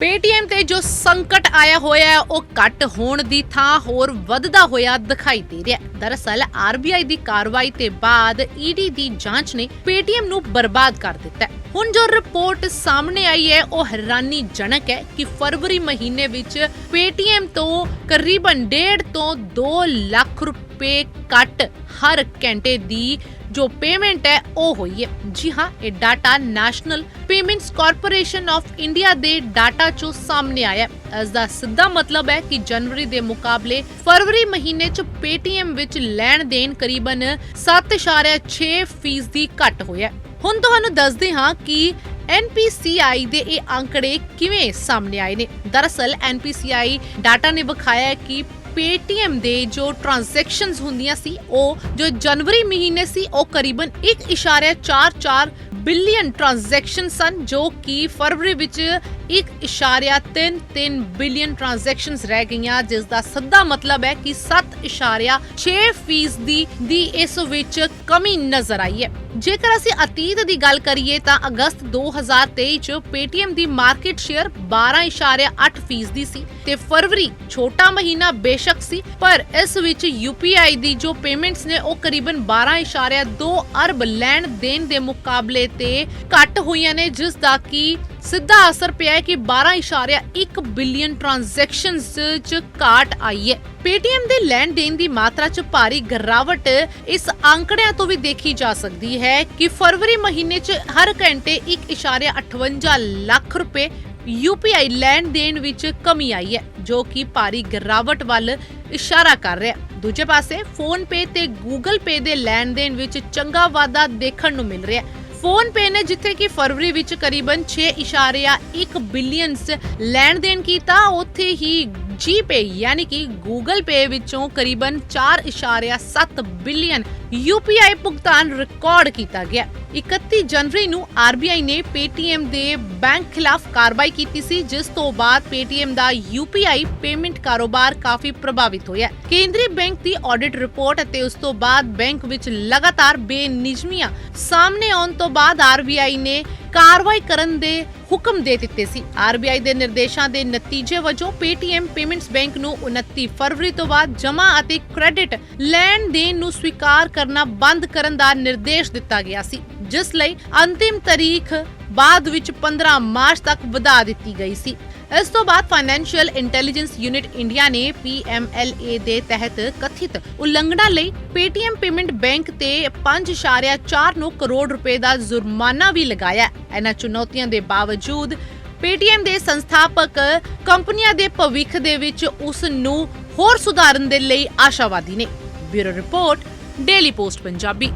Paytm ਤੇ ਜੋ ਸੰਕਟ ਆਇਆ ਹੋਇਆ ਹੈ, ਉਹ ਘੱਟ ਹੋਣ ਦੀ ਥਾਂ ਹੋਰ ਵੱਧਦਾ ਹੋਇਆ ਦਿਖਾਈ ਦੇ ਰਿਹਾ ਹੈ। ਦਰਅਸਲ ਆਰਬੀਆਈ ਦੀ ਕਾਰਵਾਈ ਤੇ ਬਾਅਦ ਈਡੀ ਦੀ ਜਾਂਚ ਨੇ ਪੇਟੀਐਮ ਨੂੰ ਬਰਬਾਦ ਕਰ ਦਿੱਤਾ ਹੈ। ਹੁਣ ਜੋ ਰਿਪੋਰਟ ਸਾਹਮਣੇ ਆਈ ਹੈ, ਉਹ ਹੈਰਾਨੀਜਨਕ ਹੈ ਕਿ ਫਰਵਰੀ ਮਹੀਨੇ ਵਿੱਚ ਪੇਟੀਐਮ ਤੋਂ ਕਰੀਬਨ 1.5 ਤੋਂ 2 ਲੱਖ ਰੁਪਏ ਕੱਟ ਹਰ ਘੰਟੇ ਦੀ ਜੋ ਪੇਮੈਂਟ ਹੈ, ਉਹ ਹੋਈ ਹੈ। ਜੀ ਹਾਂ, ਇਹ data national payments corporation of India ਦੇ ਡਾਟਾ ਚੋਂ ਸਾਹਮਣੇ ਆਇਆ ਹੈ। ਇਸ ਦਾ ਸਿੱਧਾ ਮਤਲਬ ਹੈ ਕਿ ਜਨਵਰੀ ਦੇ ਮੁਕਾਬਲੇ ਫਰਵਰੀ ਮਹੀਨੇ 'ਚ ਪੇਟੀਐਮ ਵਿੱਚ ਲੈਣ ਦੇਣ ਕਰੀਬਨ 7.6 ਫੀਸਦੀ ਘੱਟ ਹੋਇਆ ਹੁਣ ਤੁਹਾਨੂੰ ਦੱਸਦੇ ਹਾਂ ਕਿ NPCI ਦੇ ਇਹ ਅੰਕੜੇ ਕਿਵੇਂ ਸਾਹਮਣੇ ਆਏ ਨੇ। ਦਰਅਸਲ NPCI ਡਾਟਾ ਨੇ ਵਿਖਾਇਆ ਕਿ ਪੇਟੀਐਮ ਦੇ ਜੋ ਟ੍ਰਾਂਜੈਕਸ਼ਨਸ ਹੁੰਦੀਆਂ ਸੀ, ਉਹ ਜੋ ਜਨਵਰੀ ਮਹੀਨੇ ਸੀ, ਉਹ ਕਰੀਬਨ 1.44 ਬਿਲੀਅਨ ਟ੍ਰਾਂਜੈਕਸ਼ਨ ਸਨ, ਜੋ ਕਿ ਫਰਵਰੀ ਵਿੱਚ 1.33 ਬਿਲੀਅਨ ਟ੍ਰਾਂਜੈਕਸ਼ਨਸ ਰਹਿ ਗਈਆਂ, ਜਿਸ ਦਾ ਸਿੱਧਾ ਮਤਲਬ ਹੈ ਕਿ 7.6 ਫੀਸਦੀ ਦੀ ਇਸ ਵਿੱਚ ਕਮੀ ਨਜ਼ਰ ਆਈ ਹੈ। ਜੇਕਰ ਅਸੀਂ ਅਤੀਤ ਦੀ ਗੱਲ ਕਰੀਏ ਤਾਂ ਅਗਸਤ 2023 ਚ Paytm ਦੀ ਮਾਰਕੀਟ ਸ਼ੇਅਰ 12.8 ਫੀਸਦੀ ਸੀ ਤੇ ਫਰਵਰੀ ਛੋਟਾ ਮਹੀਨਾ ਬੇਸ਼ੱਕ ਸੀ, ਪਰ ਇਸ ਵਿੱਚ UPI ਦੀ ਜੋ ਪੇਮੈਂਟਸ ਨੇ ਉਹ ਕਰੀਬਨ 12.2 ਅਰਬ ਲੈਣ ਦੇਣ ਦੇ ਮੁਕਾਬਲੇ ਤੇ ਘਟ ਹੋਈਆਂ ਨੇ, ਜਿਸ ਦਾ ਕਿ ਸਿੱਧਾ ਅਸਰ ਪਿਆ ਹੈ ਕਿ 12.1 ਬਿਲੀਅਨ ਟ੍ਰਾਂਜੈਕਸ਼ਨਸ ਚ ਘਾਟ ਆਈ ਹੈ। Paytm ਦੇ ਲੈਣ ਦੇਣ ਦੀ ਮਾਤਰਾ 'ਚ ਭਾਰੀ ਗਿਰਾਵਟ ਇਸ ਅੰਕੜਿਆਂ ਤੋਂ ਵੀ ਦੇਖੀ ਜਾ ਸਕਦੀ ਹੈ ਕਿ ਫਰਵਰੀ ਮਹੀਨੇ 'ਚ ਹਰ ਘੰਟੇ 1.58 ਲੱਖ ਰੁਪਏ UPI ਲੈਣ ਦੇਣ ਵਿੱਚ ਕਮੀ ਆਈ ਹੈ, ਜੋ ਕਿ ਭਾਰੀ ਗਿਰਾਵਟ ਵੱਲ ਇਸ਼ਾਰਾ ਕਰ ਰਿਹਾ ਹੈ। ਦੂਜੇ ਪਾਸੇ ਫੋਨ ਪੇ ਤੇ ਗੂਗਲ ਪੇ ਦੇ ਲੈਣ ਦੇਣ ਵਿੱਚ ਚੰਗਾ ਵਾਧਾ ਦੇਖਣ ਨੂੰ ਮਿਲ ਰਿਹਾ ਹੈ। ਫੋਨ ਪੇ ਨੇ, ਜਿੱਥੇ ਕਿ ਫਰਵਰੀ ਵਿੱਚ ਕਰੀਬਨ 6.1 ਬਿਲੀਅਨਸ ਲੈਣ ਦੇਣ ਕੀਤਾ, ਉੱਥੇ ਹੀ ਜੀਪੇ ਯਾਨੀ ਕਿ ਗੂਗਲ ਪੇ ਵਿੱਚੋਂ ਕਰੀਬਨ 4.7 ਬਿਲੀਅਨ UPI ਭੁਗਤਾਨ ਰਿਕਾਰਡ ਕੀਤਾ ਗਿਆ। 31 ਜਨਵਰੀ ਨੂੰ RBI ਨੇ Paytm ਦੇ ਬੈਂਕ ਖਿਲਾਫ ਕਾਰਵਾਈ ਕੀਤੀ ਸੀ, ਜਿਸ ਤੋਂ ਬਾਅਦ Paytm ਦਾ UPI ਪੇਮੈਂਟ ਕਾਰੋਬਾਰ ਕਾਫੀ ਪ੍ਰਭਾਵਿਤ ਹੋਇਆ ਕੇਂਦਰੀ ਬੈਂਕ ਦੀ ਆਡਿਟ ਰਿਪੋਰਟ ਅਤੇ ਉਸ ਤੋਂ ਬਾਅਦ ਬੈਂਕ ਵਿੱਚ ਲਗਾਤਾਰ ਬੇਨਿਯਮੀਆਂ ਸਾਹਮਣੇ ਆਉਣ ਤੋਂ ਬਾਅਦ RBI ਨੇ ਕਾਰਵਾਈ ਕਰਨ ਦੇ ਹੁਕਮ ਦੇ ਦਿੱਤੇ ਸੀ। RBI ਦੇ ਨਿਰਦੇਸ਼ਾਂ ਦੇ ਨਤੀਜੇ ਵਜੋਂ Paytm ਪੇਮੈਂਟਸ ਬੈਂਕ ਨੂੰ 29 ਫਰਵਰੀ ਤੋਂ ਬਾਅਦ ਜਮ੍ਹਾਂ ਅਤੇ ਕ੍ਰੈਡਿਟ ਲੈਣ ਦੇਣ ਨੂੰ ਸਵੀਕਾਰ ਕਰਨਾ ਬੰਦ ਕਰਨ ਦਾ ਨਿਰਦੇਸ਼ ਦਿੱਤਾ ਗਿਆ ਸੀ, ਜਿਸ ਲਈ ਅੰਤਿਮ ਤਾਰੀਖ ਬਾਅਦ ਵਿੱਚ 15 ਮਾਰਚ ਤੱਕ ਵਧਾ ਦਿੱਤੀ ਗਈ ਸੀ। ਇਸ ਤੋਂ ਬਾਅਦ ਫਾਈਨੈਂਸ਼ੀਅਲ ਇੰਟੈਲੀਜੈਂਸ ਯੂਨਿਟ ਇੰਡੀਆ ਨੇ PMLA ਦੇ ਤਹਿਤ ਕਥਿਤ ਉਲੰਘਣਾ ਲਈ Paytm ਪੇਮੈਂਟ ਬੈਂਕ ਤੇ 5.49 ਕਰੋੜ ਰੁਪਏ ਦਾ ਜੁਰਮਾਨਾ ਵੀ ਲਗਾਇਆ ਇਹਨਾਂ ਚੁਣੌਤੀਆਂ ਦੇ ਬਾਵਜੂਦ ਪੇਟੀਐਮ ਦੇ ਸੰਸਥਾਪਕ ਕੰਪਨੀਆਂ ਦੇ ਭਵਿੱਖ ਦੇ ਵਿੱਚ ਉਸ ਨੂੰ ਹੋਰ ਸੁਧਾਰਨ ਦੇ ਲਈ ਆਸ਼ਾਵਾਦੀ ਨੇ। Bureau report daily post Punjabi.